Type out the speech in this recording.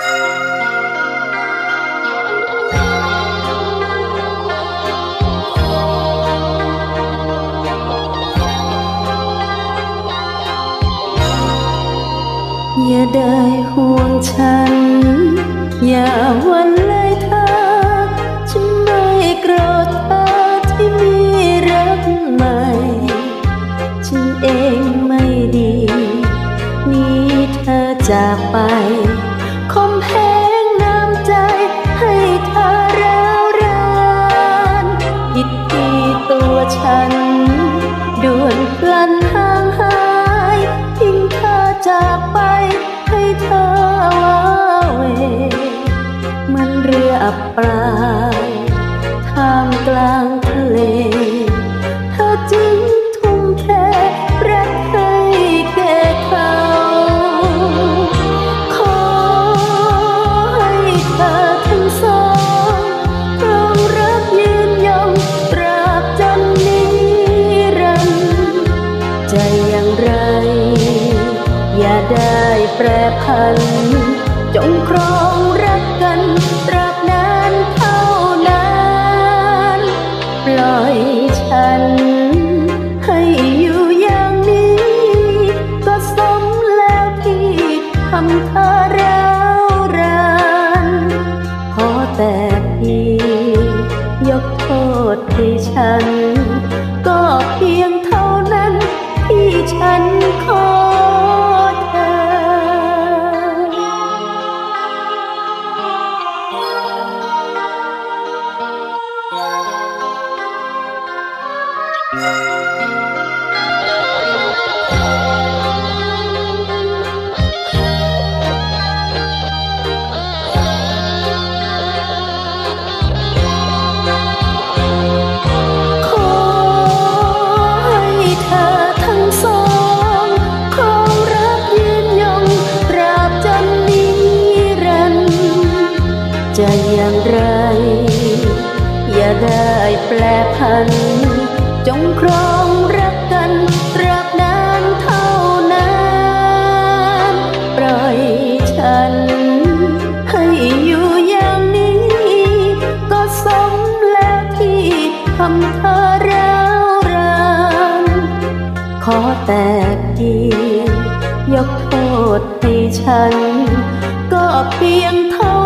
อย่าได้ห่วงฉัน อย่าวันเลยเธอ ฉันไม่โกรธเธอ ปลายท่ามกลางทะเล เธอจึงทุ่มเทรักให้แก่เขา ขอให้เธอทั้งสองรองรักยืนยงตราบจนนิรันดร์ใจอย่างไร อย่าได้แปรพันจงครองรักกันตราบ ฉัน ก็เพียงเท่านั้นที่ฉันขอเธอ จะอย่างไร อย่าได้แปลพัน จงครองรักกันตราบนานเท่านานปล่อยฉัน ให้อยู่อย่างนี้ ก็สมแล้วที่ทำเธอร้าวรานขอแต่เพียงยกโทษให้ฉัน ก็เพียงเท่านั้น